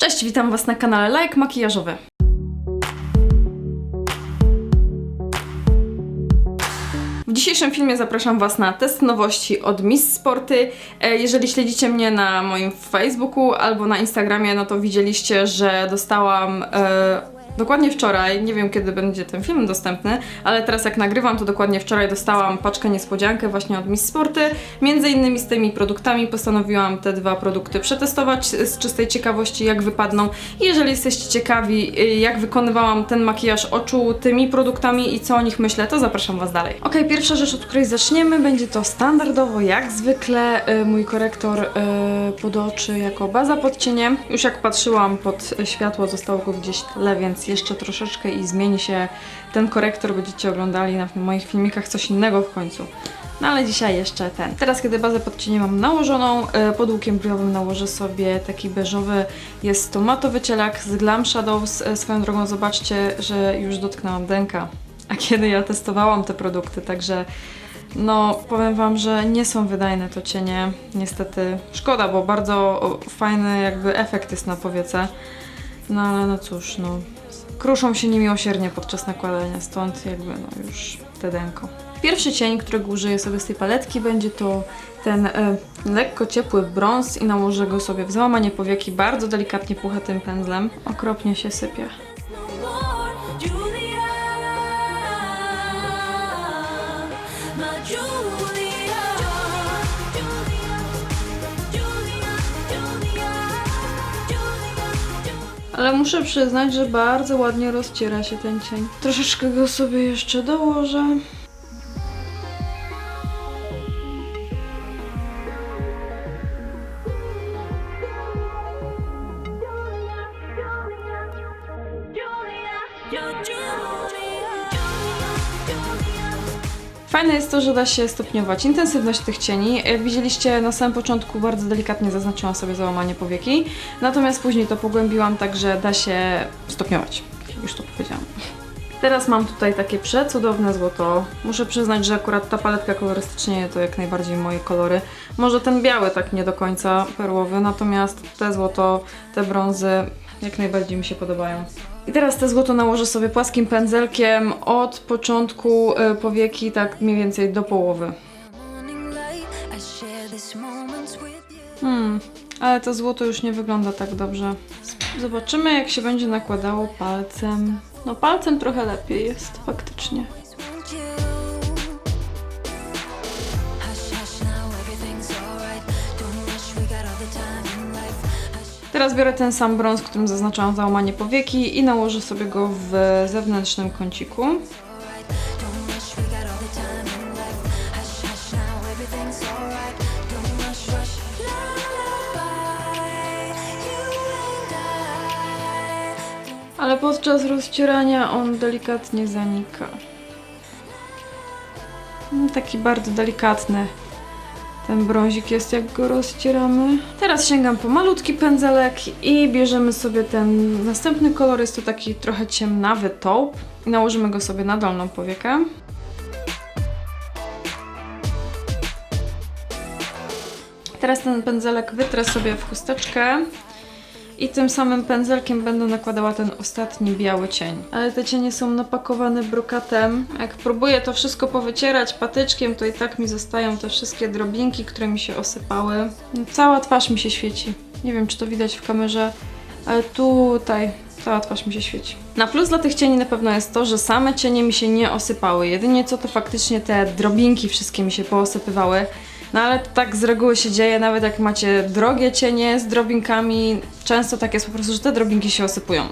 Cześć, witam Was na kanale Like Makijażowy. W dzisiejszym filmie zapraszam Was na test nowości od Miss Sporty. E, Jeżeli śledzicie mnie na moim Facebooku albo na Instagramie, no to widzieliście, że dostałam e, dokładnie wczoraj, nie wiem kiedy będzie ten film dostępny, ale teraz jak nagrywam, to dokładnie wczoraj dostałam paczkę niespodziankę właśnie od Miss Sporty. Między innymi z tymi produktami postanowiłam te dwa produkty przetestować z czystej ciekawości, jak wypadną. Jeżeli jesteście ciekawi, y, jak wykonywałam ten makijaż oczu tymi produktami i co o nich myślę, to zapraszam Was dalej. Ok, pierwsza rzecz, od której zaczniemy, będzie to standardowo, jak zwykle, y, mój korektor y, pod oczy jako baza pod cieniem. Już jak patrzyłam pod światło, zostało go gdzieś tyle, więc jeszcze troszeczkę i zmieni się ten korektor. Będziecie oglądali na moich filmikach coś innego w końcu. No ale dzisiaj jeszcze ten. Teraz, kiedy bazę pod cieniem mam nałożoną, e, pod łukiem brwiowym nałożę sobie taki beżowy, jest to matowy cielak z Glam Shadows. E, Swoją drogą zobaczcie, że już dotknęłam denka. A kiedy ja testowałam te produkty, także no powiem Wam, że nie są wydajne to cienie. Niestety szkoda, bo bardzo fajny jakby efekt jest na powiece. No ale no cóż, no kruszą się niemiłosiernie podczas nakładania, stąd jakby no już te denko. Pierwszy cień, którego użyję sobie z tej paletki, będzie to ten e, lekko ciepły brąz i nałożę go sobie w załamanie powieki bardzo delikatnie puchatym pędzlem. Okropnie się sypie. Julia, Ale muszę przyznać, że bardzo ładnie rozciera się ten cień. Troszeczkę go sobie jeszcze dołożę. Fajne jest to, że da się stopniować intensywność tych cieni. Jak widzieliście na samym początku bardzo delikatnie zaznaczyłam sobie załamanie powieki, natomiast później to pogłębiłam, także da się stopniować. Już to powiedziałam. Teraz mam tutaj takie przecudowne złoto. Muszę przyznać, że akurat ta paletka kolorystycznie to jak najbardziej moje kolory. Może ten biały tak nie do końca perłowy, natomiast te złoto, te brązy jak najbardziej mi się podobają. I teraz te złoto nałożę sobie płaskim pędzelkiem od początku y, powieki, tak mniej więcej do połowy. Hmm, ale to złoto już nie wygląda tak dobrze. Zobaczymy, jak się będzie nakładało palcem. No, palcem trochę lepiej jest, faktycznie. Teraz biorę ten sam brąz, którym zaznaczałam załamanie powieki i nałożę sobie go w zewnętrznym kąciku. Ale podczas rozcierania on delikatnie zanika. Taki bardzo delikatny ten brązik jest, jak go rozcieramy. Teraz sięgam po malutki pędzelek i bierzemy sobie ten następny kolor. Jest to taki trochę ciemnawy taupe i nałożymy go sobie na dolną powiekę. Teraz ten pędzelek wytrę sobie w chusteczkę i tym samym pędzelkiem będę nakładała ten ostatni biały cień. Ale te cienie są napakowane brokatem. Jak próbuję to wszystko powycierać patyczkiem, to i tak mi zostają te wszystkie drobinki, które mi się osypały. Cała twarz mi się świeci. Nie wiem, czy to widać w kamerze, ale tutaj cała twarz mi się świeci. Na plus dla tych cieni na pewno jest to, że same cienie mi się nie osypały. Jedynie co to faktycznie te drobinki wszystkie mi się poosypywały. No ale tak z reguły się dzieje, nawet jak macie drogie cienie z drobinkami, często tak jest po prostu, że te drobinki się osypują.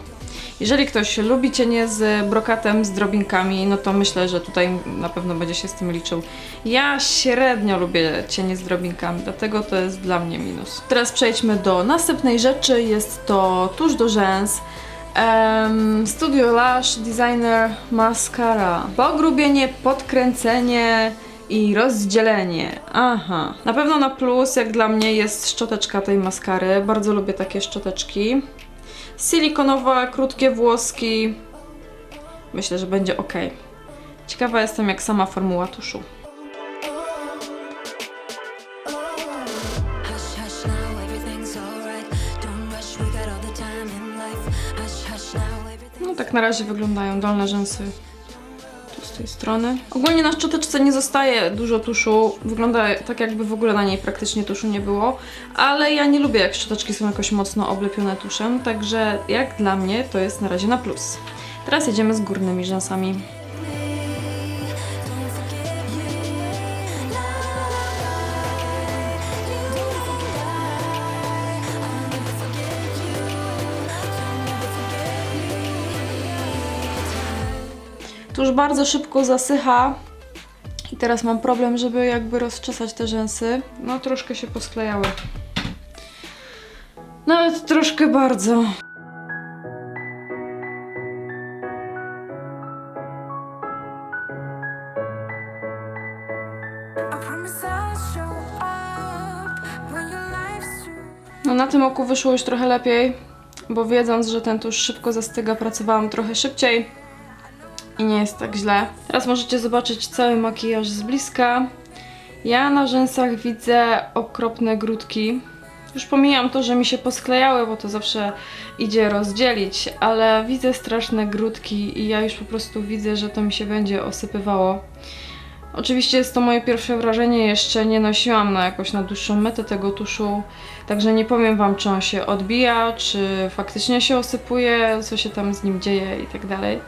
Jeżeli ktoś lubi cienie z brokatem, z drobinkami, no to myślę, że tutaj na pewno będzie się z tym liczył. Ja średnio lubię cienie z drobinkami, dlatego to jest dla mnie minus. Teraz przejdźmy do następnej rzeczy, jest to tuż do rzęs. Em, Studio Lash Designer Mascara. Pogrubienie, podkręcenie i rozdzielenie. Aha. Na pewno na plus, jak dla mnie, jest szczoteczka tej maskary. Bardzo lubię takie szczoteczki. Silikonowa, krótkie włoski. Myślę, że będzie ok. Ciekawa jestem, jak sama formuła tuszu. No tak na razie wyglądają dolne rzęsy z tej strony. Ogólnie na szczoteczce nie zostaje dużo tuszu, wygląda tak jakby w ogóle na niej praktycznie tuszu nie było, ale ja nie lubię jak szczoteczki są jakoś mocno oblepione tuszem, także jak dla mnie to jest na razie na plus. Teraz jedziemy z górnymi rzęsami. Me. Tuż bardzo szybko zasycha i teraz mam problem, żeby jakby rozczesać te rzęsy. No troszkę się posklejały. Nawet troszkę bardzo. No na tym oku wyszło już trochę lepiej, bo wiedząc, że ten tusz szybko zastyga, pracowałam trochę szybciej i nie jest tak źle. Teraz możecie zobaczyć cały makijaż z bliska. Ja na rzęsach widzę okropne grudki. Już pomijam to, że mi się posklejały, bo to zawsze idzie rozdzielić, ale widzę straszne grudki i ja już po prostu widzę, że to mi się będzie osypywało. Oczywiście jest to moje pierwsze wrażenie, jeszcze nie nosiłam na jakoś na dłuższą metę tego tuszu, także nie powiem Wam, czy on się odbija, czy faktycznie się osypuje, co się tam z nim dzieje i tak dalej.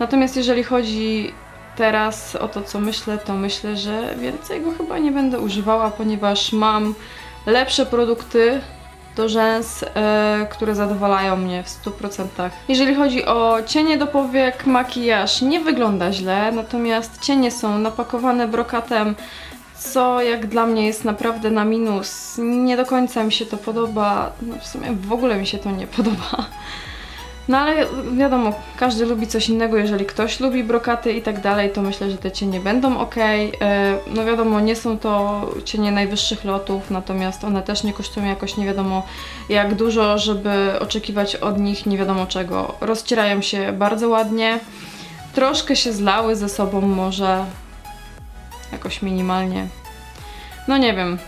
Natomiast jeżeli chodzi teraz o to, co myślę, to myślę, że więcej go chyba nie będę używała, ponieważ mam lepsze produkty do rzęs, e, które zadowalają mnie w 100%. Jeżeli chodzi o cienie do powiek, makijaż nie wygląda źle, natomiast cienie są napakowane brokatem, co jak dla mnie jest naprawdę na minus. Nie do końca mi się to podoba, no w sumie w ogóle mi się to nie podoba. No ale wiadomo, każdy lubi coś innego, jeżeli ktoś lubi brokaty i tak dalej, to myślę, że te cienie będą ok. No wiadomo, nie są to cienie najwyższych lotów, natomiast one też nie kosztują jakoś nie wiadomo jak dużo, żeby oczekiwać od nich nie wiadomo czego. Rozcierają się bardzo ładnie, troszkę się zlały ze sobą może, jakoś minimalnie. No nie wiem,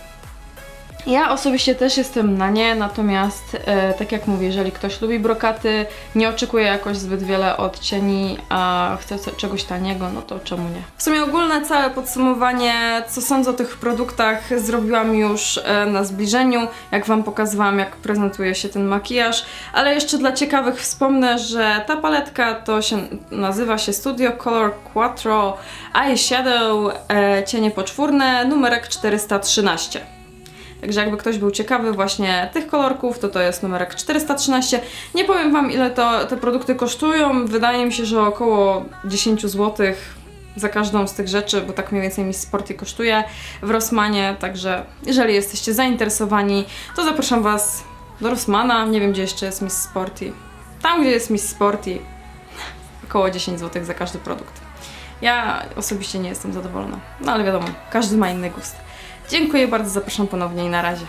ja osobiście też jestem na nie, natomiast e, tak jak mówię, jeżeli ktoś lubi brokaty, nie oczekuje jakoś zbyt wiele od cieni, a chce czegoś taniego, no to czemu nie? W sumie ogólne całe podsumowanie, co sądzę o tych produktach, zrobiłam już e, na zbliżeniu, jak Wam pokazywałam, jak prezentuje się ten makijaż, ale jeszcze dla ciekawych wspomnę, że ta paletka to się nazywa się Studio Color Quattro Eyeshadow e, cienie poczwórne, numerek 413. Także jakby ktoś był ciekawy właśnie tych kolorków, to to jest numerek 413. Nie powiem Wam ile to te produkty kosztują. Wydaje mi się, że około 10 zł za każdą z tych rzeczy, bo tak mniej więcej Miss Sporty kosztuje w Rossmanie. Także jeżeli jesteście zainteresowani, to zapraszam Was do Rossmana. Nie wiem gdzie jeszcze jest Miss Sporty. Tam gdzie jest Miss Sporty, około 10 zł za każdy produkt. Ja osobiście nie jestem zadowolona, no ale wiadomo, każdy ma inny gust. Dziękuję bardzo, zapraszam ponownie i na razie.